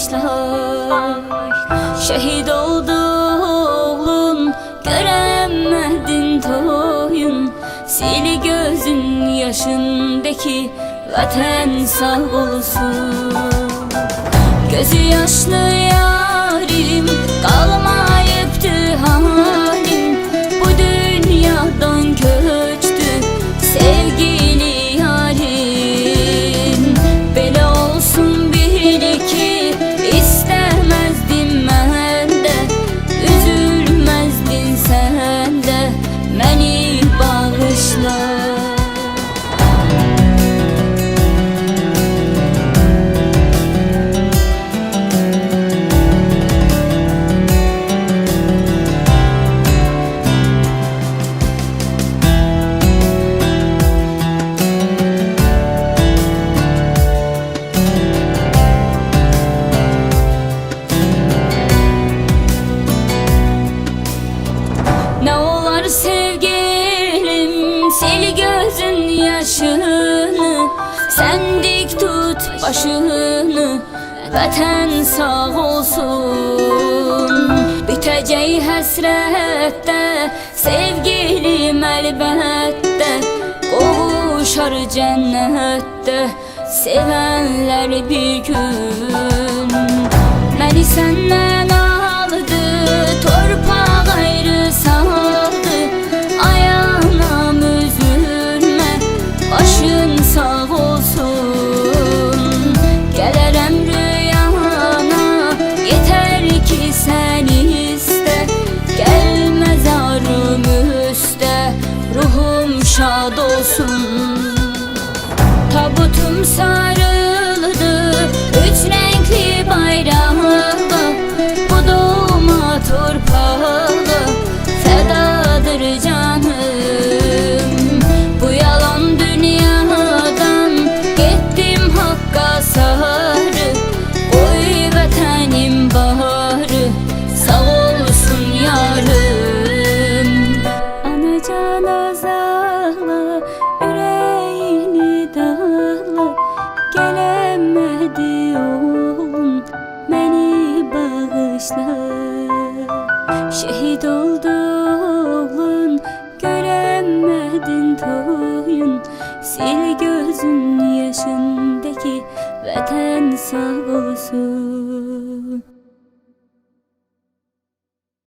bağışla Şəhid oldu oğlun Görəmədin toyun. Sil gözün yaşındaki Vətən sağ olsun. Gözü yaşlı yarim yaşını Sen dik tut başını Vətən sağ olsun. Bitəcək həsrətdə Sevgilim əlbəttə Qovuşar cənnətdə Sevənlər bir gün. Məni səndən olsun. Tabutum sarıldı Üç renkli bayrağa Bu doğma torpağa bağışla Şehit oldu oğlun Göremedin toyun. Sil gözün yaşındaki Vətən sağ olsun